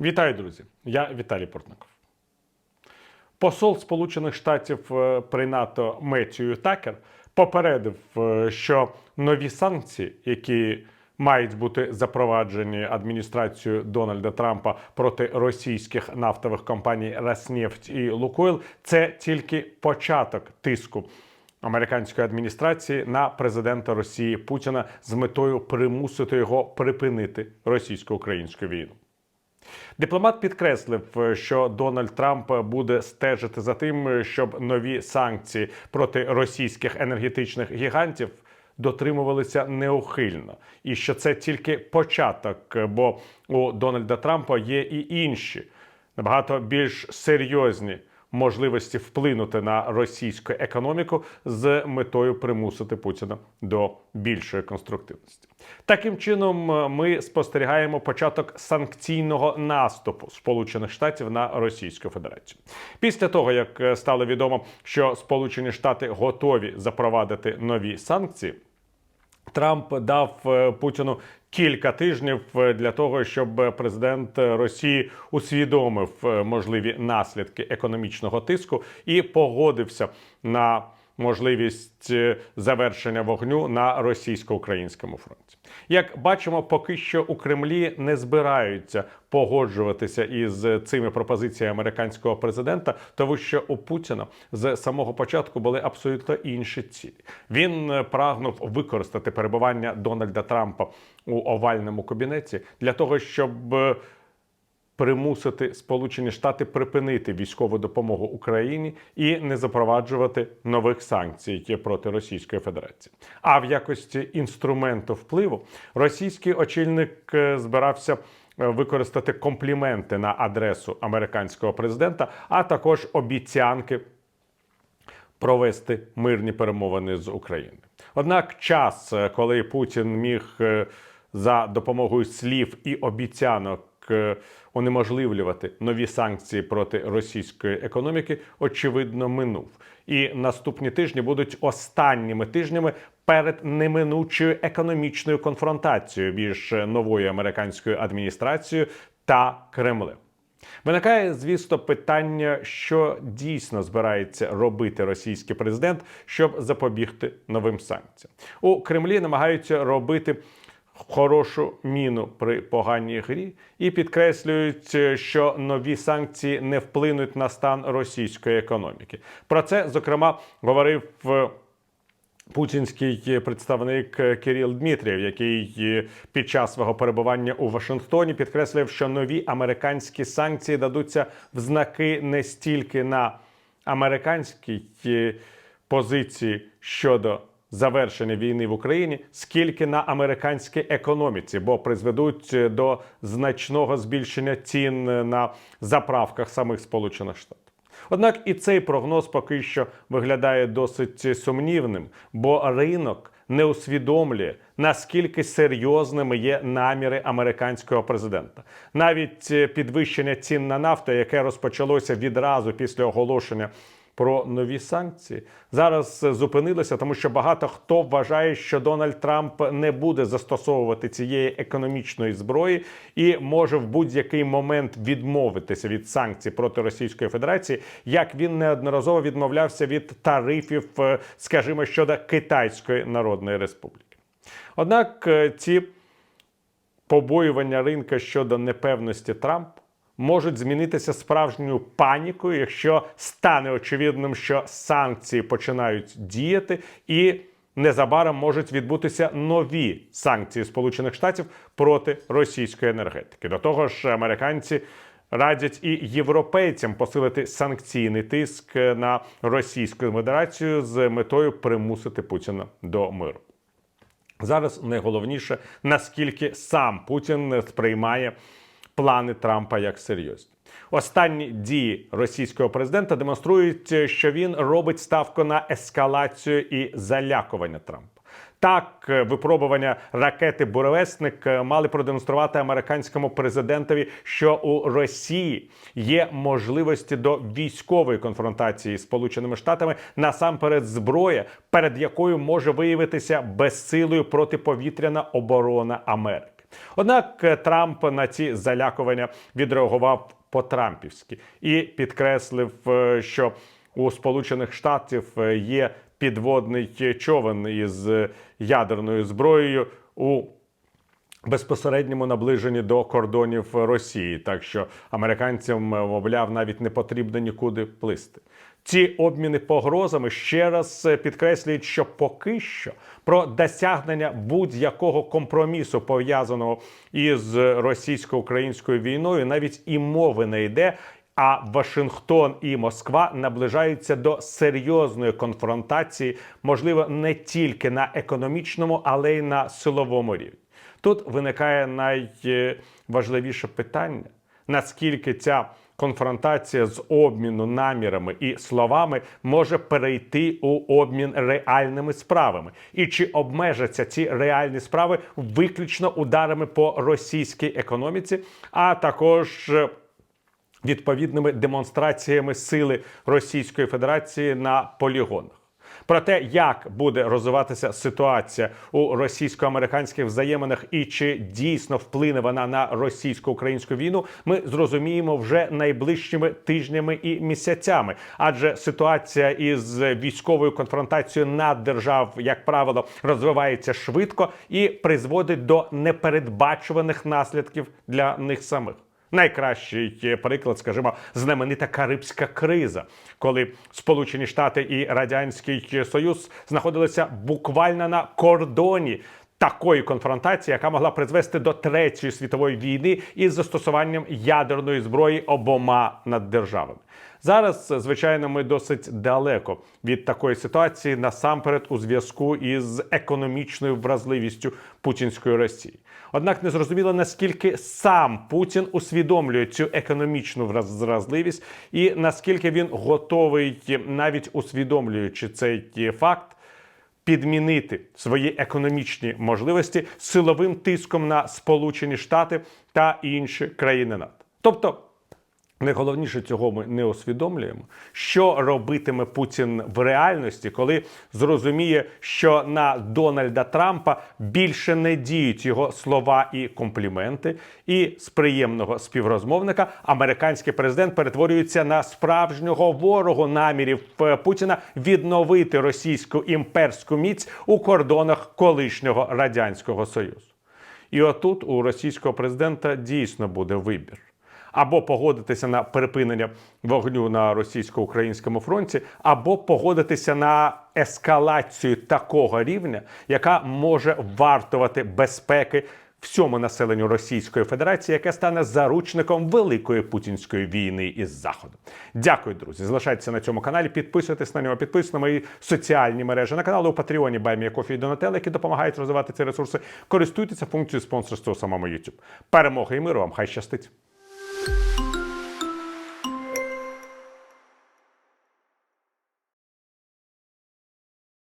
Вітаю, друзі! Я Віталій Портников. Посол Сполучених Штатів е, при НАТО Меттію Такер попередив, е, що нові санкції, які мають бути запроваджені адміністрацією Дональда Трампа проти російських нафтових компаній Роснефть і Лукойл, це тільки початок тиску американської адміністрації на президента Росії Путіна з метою примусити його припинити російсько-українську війну. Дипломат підкреслив, що Дональд Трамп буде стежити за тим, щоб нові санкції проти російських енергетичних гігантів дотримувалися неухильно, і що це тільки початок, бо у Дональда Трампа є і інші набагато більш серйозні можливості вплинути на російську економіку з метою примусити Путіна до більшої конструктивності. Таким чином, е, ми спостерігаємо початок санкційного наступу Сполучених Штатів на Російську Федерацію. Після того, як е, стало відомо, що Сполучені Штати готові запровадити нові санкції. Трамп дав е, Путіну кілька тижнів для того, щоб президент Росії усвідомив можливі наслідки економічного тиску і погодився на можливість е, завершення вогню на російсько-українському фронті. Як бачимо, поки що у Кремлі не збираються погоджуватися із цими пропозиціями американського президента, тому що у Путіна з самого початку були абсолютно інші цілі. Він е, прагнув використати перебування Дональда Трампа у овальному кабінеті для того, щоб е, примусити Сполучені Штати припинити військову допомогу Україні і не запроваджувати нових санкцій які проти Російської Федерації. А в якості інструменту впливу російський очільник е, збирався е, використати компліменти на адресу американського президента, а також обіцянки провести мирні перемовини з Україною. Однак, час, е, коли Путін міг за допомогою слів і обіцянок унеможливлювати нові санкції проти російської економіки, очевидно, минув. І наступні тижні будуть останніми тижнями перед неминучою економічною конфронтацією між новою американською адміністрацією та Кремлем. Виникає, звісно, питання, що дійсно збирається робити російський президент, щоб запобігти новим санкціям. У Кремлі намагаються робити хорошу міну при поганій грі і підкреслюють, що нові санкції не вплинуть на стан російської економіки. Про це зокрема говорив. е, Путінський представник Кирил Дмитрієв, який під час свого перебування у Вашингтоні підкреслив, що нові американські санкції дадуться в знаки не стільки на американській е, позиції щодо завершення війни в Україні, скільки на американській економіці, бо призведуть до значного збільшення цін на заправках самих Сполучених Штатів. Однак і цей прогноз поки що виглядає досить сумнівним, бо ринок не усвідомлює, наскільки серйозними є наміри американського президента. Навіть е, підвищення цін на нафту, яке розпочалося відразу після оголошення про нові санкції, зараз е, зупинилося, тому що багато хто вважає, що Дональд Трамп не буде застосовувати цієї економічної зброї і може в будь-який момент відмовитися від санкцій проти Російської Федерації, як він неодноразово відмовлявся від тарифів, е, скажімо, щодо Китайської Народної Республіки. Однак е, ці побоювання ринка щодо непевності Трампа можуть змінитися справжньою панікою, якщо стане очевидним, що санкції починають діяти, і незабаром можуть відбутися нові санкції Сполучених Штатів проти російської енергетики. До того ж, американці. Радять і європейцям посилити санкційний тиск на Російську Федерацію з метою примусити Путіна до миру. Зараз найголовніше, наскільки сам Путін сприймає плани Трампа як серйозні. Останні дії російського президента демонструють, що він робить ставку на ескалацію і залякування Трампа. Так, випробування ракети Буревесник мали продемонструвати американському президентові, що у Росії є можливості до військової конфронтації з Сполученими Штатами насамперед зброя, перед якою може виявитися безсилою протиповітряна оборона Америки. Однак е, Трамп на ці залякування відреагував по-трампівськи і підкреслив, е, що у Сполучених Штатів е, є підводний човен із ядерною зброєю у безпосередньому наближенні до кордонів Росії, так що американцям, мовляв, навіть не потрібно нікуди плисти. Ці обміни погрозами ще раз е, підкреслюють, що поки що про досягнення будь-якого компромісу пов'язаного із російсько-українською війною навіть і мови не йде. А Вашингтон і Москва наближаються до серйозної конфронтації, можливо, не тільки на економічному, але й на силовому рівні. Тут виникає найважливіше питання: наскільки ця конфронтація з обміну намірами і словами може перейти у обмін реальними справами, і чи обмежаться ці реальні справи виключно ударами по російській економіці, а також е, відповідними демонстраціями сили Російської Федерації на полігонах. Про те, як буде розвиватися ситуація у російсько-американських взаєминах і чи дійсно вплине вона на російсько-українську війну, ми зрозуміємо вже найближчими тижнями і місяцями. Адже ситуація із військовою конфронтацією наддержав, як правило, розвивається швидко і призводить до непередбачуваних наслідків для них самих. Найкращий е, приклад, скажімо, знаменита Карибська криза, коли Сполучені Штати і Радянський Союз знаходилися буквально на кордоні. Такої конфронтації, яка могла призвести до третьої світової війни із застосуванням ядерної зброї обома наддержавами. Зараз, звичайно, ми досить далеко від такої ситуації, насамперед у зв'язку із економічною вразливістю путінської Росії. Однак не зрозуміло наскільки сам Путін усвідомлює цю економічну вразливість, і наскільки він готовий, навіть усвідомлюючи цей факт, підмінити свої економічні можливості силовим тиском на Сполучені Штати та інші країни НАТО. Тобто. Найголовніше цього ми не усвідомлюємо, що робитиме Путін в реальності, коли зрозуміє, що на Дональда Трампа більше не діють його слова і компліменти, і з приємного співрозмовника американський президент перетворюється на справжнього ворога намірів Путіна відновити російську імперську міць у кордонах колишнього радянського союзу. І отут у російського президента дійсно буде вибір або погодитися на припинення вогню на російсько-українському фронті, або погодитися на ескалацію такого рівня, яка може вартувати безпеки всьому населенню Російської Федерації, яке стане заручником великої путінської війни із заходом. Дякую, друзі. Залишайтеся на цьому каналі, підписуйтесь на нього, підписуйтесь на мої соціальні мережі на канали у Патреоні Баймія Кофі і Донателло, які допомагають розвивати ці ресурси. Користуйтеся функцією спонсорства у самому YouTube. Перемоги і миру вам! Хай щастить!